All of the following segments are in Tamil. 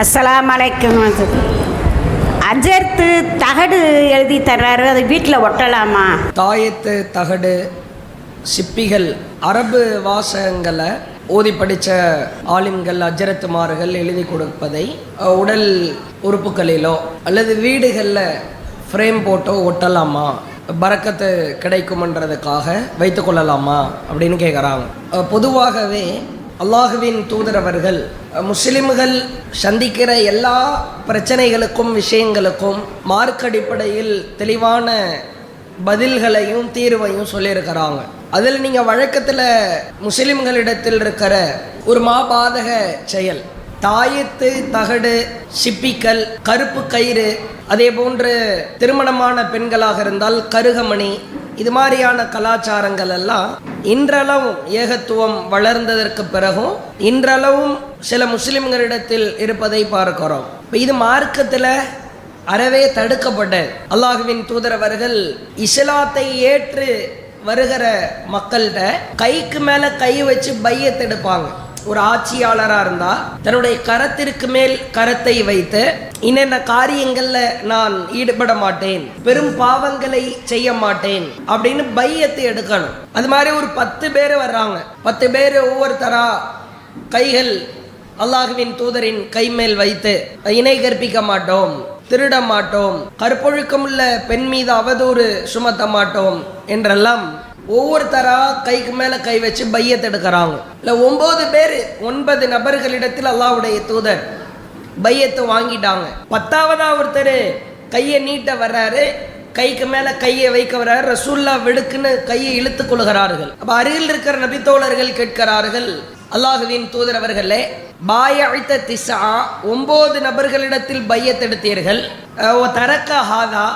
அஸ்லாம் வலைக்கம் அஜர்த்து தகடு எழுதி தர்றாரு அது வீட்டில் ஒட்டலாமா? தாயத்து தகடு சிப்பிகள் அரபு வாசகங்களை ஓதி படித்த ஆலிம்கள் அஜரத்துமார்கள் எழுதி கொடுப்பதை உடல் உறுப்புகளிலோ அல்லது வீடுகளில் ஃப்ரேம் போட்டோ ஒட்டலாமா? பறக்கத்து கிடைக்குமன்றதுக்காக வைத்துக்கொள்ளலாமா அப்படின்னு கேட்குறாங்க பொதுவாகவே அல்லாஹுவின் தூதரவர்கள் அஹ், முஸ்லிம்கள் சந்திக்கிற எல்லா பிரச்சனைகளுக்கும் விஷயங்களுக்கும் மார்க் அடிப்படையில் தெளிவான பதில்களையும் தீர்வையும் சொல்லியிருக்கிறாங்க. அதில் நீங்கள் வழக்கத்தில் முஸ்லிம்களிடத்தில் இருக்கிற ஒரு மாபாதக செயல் தாயத்து தகடு சிப்பிக்கல் கருப்பு கயிறு அதே போன்று திருமணமான பெண்களாக இருந்தால் கருகமணி இது மாதிரியான கலாச்சாரங்கள் எல்லாம் இன்றளவும் ஏகத்துவம் வளர்ந்ததற்கு பிறகும் இன்றளவும் சில முஸ்லிம்களிடத்தில் இருப்பதை பார்க்கிறோம். இது மார்க்கத்தில் அறவே தடுக்கப்பட்டது. அல்லாஹுவின் தூதரவர்கள் இஸ்லாத்தை ஏற்று வருகிற மக்கள்கிட்ட கைக்கு மேலே கை வச்சு பையத்தெடுப்பாங்க ஒரு ஆட்சியாளராக இருந்தால் தன்னுடைய கரத்திற்கு மேல் கரத்தை வைத்து இன்னென்ன காரியங்களில் நான் ஈடுபட மாட்டேன் பெரும் பாவங்களை செய்ய மாட்டேன் அப்படின்னு பையத்தை எடுக்கணும். அது மாதிரி ஒரு பத்து பேர் வர்றாங்க. பத்து பேர் ஒவ்வொருத்தரா கைகள் அல்லாஹுவின் தூதரின் கை மேல் வைத்து இணை கற்பிக்க மாட்டோம் திருட மாட்டோம் கற்பொழுக்கமுள்ள பெண் மீது அவதூறு சுமத்த மாட்டோம் என்றெல்லாம் ஒவ்வொருத்தரா கைக்கு மேலே கை வச்சு பையத்தை எடுக்கிறாங்க. இல்லை ஒன்பது பேர் ஒன்பது நபர்களிடத்தில் அல்லாஹ்வுடைய தூதர் பையத்தை வாங்கிட்டாங்க. பத்தாவதா ஒருத்தர் கையை நீட்ட வர்றாரு கைக்கு மேலே கையை வைக்க வர்றாரு ரசூல்லா வெடுக்குன்னு கையை இழுத்து கொள்கிறார்கள். அப்போ அருகில் இருக்கிற நபித்தோழர்கள் கேட்கிறார்கள் அல்லாஹுவின் தூதர் அவர்களே பாய அழித்த திசா ஒன்பது நபர்களிடத்தில் பையத்தெடுத்தீர்கள் தரக்க ஹாதா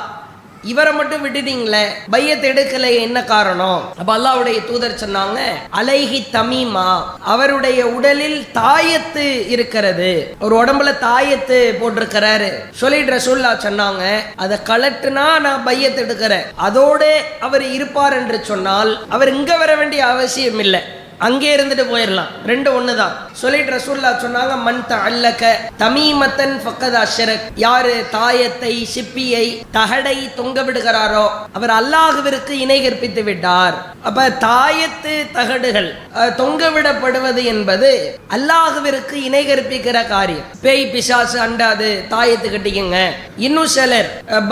இவரை மட்டும் விட்டுட்டீங்களே பையத்தை எடுக்கல என்ன காரணம்? அப்ப அல்லாவுடைய தூதர் சொன்னாங்க அலைஹி தமிமா அவருடைய உடலில் தாயத்து இருக்கிறது. ஒரு உடம்புல தாயத்து போட்டிருக்கிறாரு. சொல்லிட்டு ரசூல்லா சொன்னாங்க அதை கலட்டுனா நான் பையத்தை எடுக்கிறேன். அதோடு அவர் இருப்பார் என்று சொன்னால் அவர் இங்க வர வேண்டிய அவசியம் இல்லை அங்கே இருந்துட்டு போயிடலாம் ரெண்டு ஒன்று தான் சொல்லிட்டு ரசூல்லா சொன்னாங்க த அல்லக்க தமீமத்தன் ஃபக்கத் அஷரக். யாரு தாயத்தை சிப்பியை தகடை தொங்க விடுகிறாரோ அவர் அல்லாஹுவிற்கு இணை கற்பித்து விட்டார். அப்ப தாயத்து தகடுகள் அஹ், தொங்க விடப்படுவது என்பது அல்லாஹுவிற்கு இணை கற்பிக்கிற காரியம். பேய் பிசாசு அண்டாது தாயத்து கட்டிக்கங்க. இன்னும் சிலர் அஹ்,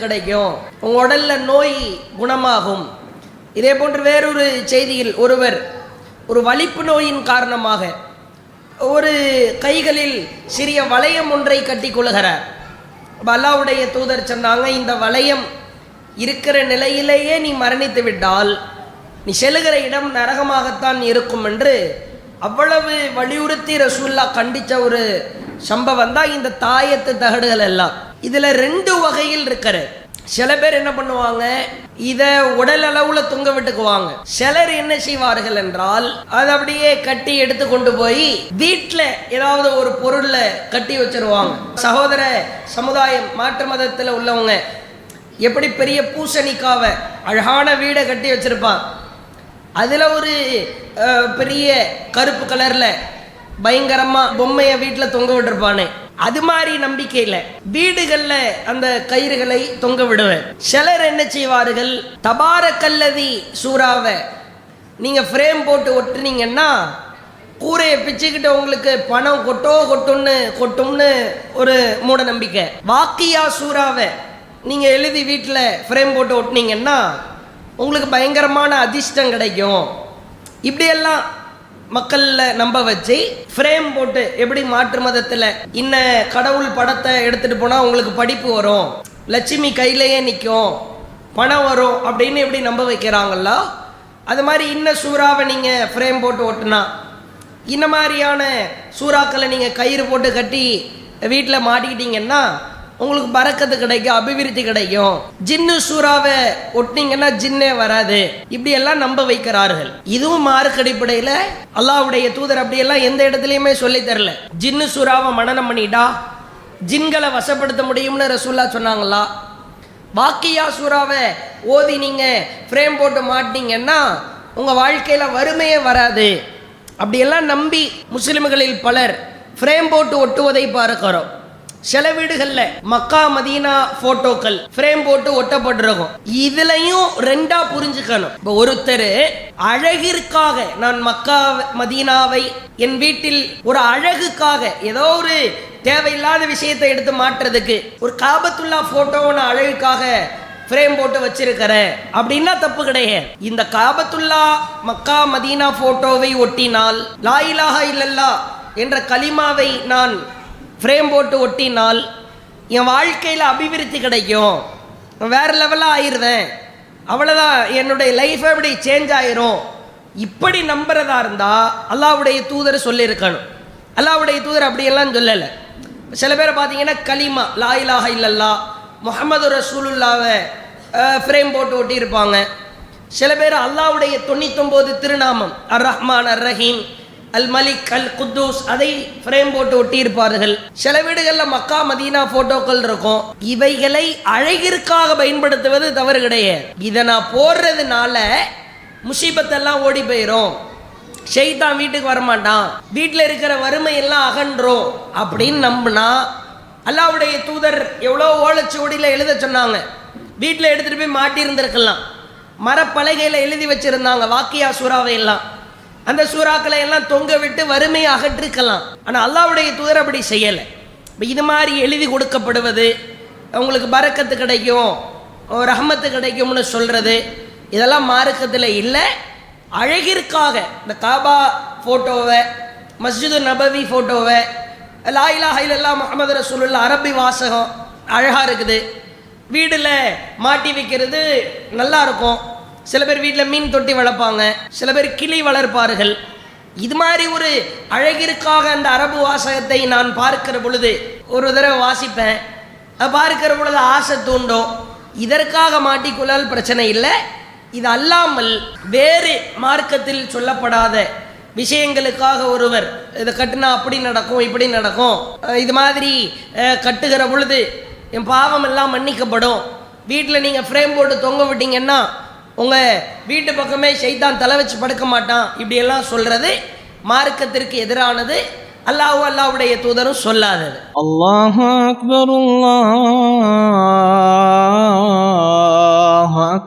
கிடைக்கும். உங்க உடல்ல நோய் குணமாகும். இதே போன்று வேறொரு செய்தியில் ஒருவர் ஒரு வலிப்பு நோயின் காரணமாக ஒரு கைகளில் சிறிய வளையம் ஒன்றை கட்டி கொள்கிறார். பல்லாவுடைய தூதர் சொன்னாங்க இந்த வளையம் இருக்கிற நிலையிலேயே நீ மரணித்து விட்டால் நீ செல்லுகிற இடம் நரகமாகத்தான் இருக்கும் என்று அவ்வளவு வலியுறுத்தி ரசூல்லா கண்டித்த ஒரு சம்பவம் தான் இந்த தாயத்து தகடுகள் எல்லாம். இதில் ரெண்டு வகையில் இருக்கிற சில பேர் என்ன பண்ணுவாங்க? இத உடல் அளவுல தொங்க விட்டுக்குவாங்க. சிலர் என்ன செய்வார்கள் என்றால் அதை அப்படியே கட்டி எடுத்து கொண்டு போய் வீட்டில் ஏதாவது ஒரு பொருள்ல கட்டி வச்சிருவாங்க. சகோதர சமுதாயம் மாற்று மதத்தில் உள்ளவங்க எப்படி பெரிய பூசணிக்காவை அழகான வீடை கட்டி வச்சிருப்பான் அதில் ஒரு பெரிய கருப்பு கலர்ல பயங்கரமா பொம்மையை வீட்டில் தொங்க விட்டுருப்பானே. அது மாதிரி நம்பிக்கையில் வீடுகளில் அந்த கயிறுகளை தொங்க விடுவேன் சிலர் என்ன செய்வார்கள்? தபாரக்கல்லதி சூறாவை. நீங்கள் ஃப்ரேம் போட்டு ஒட்டுனீங்கன்னா கூரையை பிச்சுக்கிட்டு உங்களுக்கு பணம் கொட்டோ கொட்டும்னு கொட்டும்னு ஒரு மூட நம்பிக்கை வாக்கியா சூறாவை. நீங்கள் எழுதி வீட்டில் ஃப்ரேம் போட்டு ஒட்டுனீங்கன்னா உங்களுக்கு பயங்கரமான அதிர்ஷ்டம் கிடைக்கும். இப்படியெல்லாம் மக்களில் நம்ப வச்சு ஃப்ரேம் போட்டு எப்படி மாற்று மதத்தில் இன்ன கடவுள் படத்தை எடுத்துகிட்டு போனால் உங்களுக்கு படிப்பு வரும்? லட்சுமி கையிலேயே நிற்கும் பணம் வரும் அப்படின்னு எப்படி நம்ப வைக்கிறாங்களோ அது மாதிரி இன்ன சூறாவை நீங்கள் ஃப்ரேம் போட்டு ஓட்டுனா இந்த மாதிரியான சூறாக்களை நீங்கள் கயிறு போட்டு கட்டி வீட்டில் மாட்டிக்கிட்டீங்கன்னா உங்களுக்கு பறக்கத்து கிடைக்கும் அபிவிருத்தி கிடைக்கும். ஜின்னு சூறாவை ஒட்டினீங்கன்னா ஜின்னே வராது. இப்படி எல்லாம் நம்ப வைக்கிறார்கள். இதுவும் மார்க் அடிப்படையில் அல்லாவுடைய தூதர் அப்படியெல்லாம் எந்த இடத்துலையுமே சொல்லி தரல. ஜின்னு சூறாவை மனநம் பண்ணிட்டா ஜின்களை வசப்படுத்த முடியும்னு ரசூல்லா சொன்னாங்களா? வாக்கியா சூறாவை ஓதி நீங்கள் ஃப்ரேம் போட்டு மாட்டினீங்கன்னா உங்கள் வாழ்க்கையில் வறுமையே வராது. அப்படியெல்லாம் நம்பி முஸ்லிம்களில் பலர் ஃப்ரேம் போட்டு ஒட்டுவதை பார்க்கிறோம். சில வீடுகளில் மக்கா மதீனா போட்டோக்கள் ஃப்ரேம் போட்டு ஒட்டப்பட்டிருக்கும். இதுலயும் ரெண்டா புரிஞ்சுக்கணும். இப்போ ஒருத்தர் அழகிற்காக நான் மக்கா மதீனாவை என் வீட்டில் ஒரு அழகுக்காக ஏதோ ஒரு தேவையில்லாத விஷயத்தை எடுத்து மாற்றுறதுக்கு ஒரு காபத்துல்லா போட்டோவை நான் அழகுக்காக ஃப்ரேம் போட்டு வச்சிருக்கிறேன். அப்படின்னா தப்பு கிடையாது. இந்த காபத்துல்லா மக்கா மதீனா போட்டோவை ஒட்டினால் லாயிலாக இல்லல்லா என்ற கலிமாவை நான் ஃப்ரேம் போட்டு ஒட்டினால் என் வாழ்க்கையில் அபிவிருத்தி கிடைக்கும். வேறு வேற லெவலாக ஆயிடுவேன் அவ்வளோதான் என்னுடைய லைஃப்பை அப்படி சேஞ்ச் ஆயிரும். இப்படி நம்புறதா இருந்தால் அல்லாவுடைய தூதர் சொல்லியிருக்கணும். அல்லாவுடைய தூதர் அப்படியெல்லாம் சொல்லலை. சில பேரை பார்த்தீங்கன்னா கலிமா லா இல்லல்லா முகமது ரசூலுல்லாவை ஃப்ரேம் போட்டு ஒட்டியிருப்பாங்க. சில பேர் அல்லாவுடைய தொண்ணூத்தொம்போது திருநாமம் அர் ரஹ்மான் அர் ரஹீம் அல் மலிக் அல் குத்தூஸ் அதை ஃப்ரேம் போட்டு ஒட்டியிருப்பார்கள். சில வீடுகளில் மக்கா மதீனா போட்டோக்கள் இருக்கும். இவைகளை அழகிற்காக பயன்படுத்துவது தவறு கிடையாது. இதை நான் போடுறதுனால முசீபத்தெல்லாம் ஓடி போயிடும் ஷெய்தான் வீட்டுக்கு வரமாட்டான். வீட்டில் இருக்கிற வறுமை எல்லாம் அகன்றோம் அப்படின்னு நம்பினா அல்லாவுடைய தூதர் எவ்வளோ ஓலைச்சுவடியில் எழுத சொன்னாங்க. வீட்டில் எடுத்துகிட்டு போய் மாட்டியிருந்திருக்கலாம். மரப்பலகையில் எழுதி வச்சுருந்தாங்க வாக்கியா சூறாவை எல்லாம் அந்த சூறாக்களை எல்லாம் தொங்க விட்டு வறுமையை அகற்றிருக்கலாம் ஆனால் அல்லாவுடைய தூதர் அப்படி செய்யலை. இப்போ இது மாதிரி எழுதி கொடுக்கப்படுவது உங்களுக்கு பறக்கத்து கிடைக்கும் ரஹமத்து கிடைக்கும்னு சொல்கிறது இதெல்லாம் மார்க்கத்தில் இல்லை. அழகிற்காக இந்த காபா ஃபோட்டோவை மஸ்ஜிது நபவி ஃபோட்டோவை லாயிலா ஹைலல்லா முகமது முஹம்மது அரபி வாசகம் அழகாக இருக்குது. வீடில் மாட்டி வைக்கிறது நல்லா இருக்கும். சில பேர் வீட்டில் மீன் தொட்டி வளர்ப்பாங்க சில பேர் கிளி வளர்ப்பார்கள். இது மாதிரி ஒரு அழகிற்காக அந்த அரபு வாசகத்தை நான் பார்க்கிற பொழுது ஒரு தடவை வாசிப்பேன். அதை பார்க்கிற பொழுது ஆசை தூண்டும். இதற்காக மாட்டிக்கொள்ளால் பிரச்சனை இல்லை. இது அல்லாமல் வேறு மார்க்கத்தில் சொல்லப்படாத விஷயங்களுக்காக ஒருவர் இதை கட்டுனா அப்படி நடக்கும் இப்படி நடக்கும். இது மாதிரி கட்டுகிற பொழுது என் பாவம் எல்லாம் மன்னிக்கப்படும். வீட்டில் நீங்கள் ஃப்ரேம் போட்டு தொங்க விட்டீங்கன்னா உங்கள் வீட்டு பக்கமே செய்தான் தலை வச்சு படுக்க மாட்டான் இப்படியெல்லாம் சொல்கிறது மார்க்கத்திற்கு எதிரானது. அல்லாஹு அல்லாவுடைய தூதரும் சொல்லாதது. அல்லாஹா அக்பர்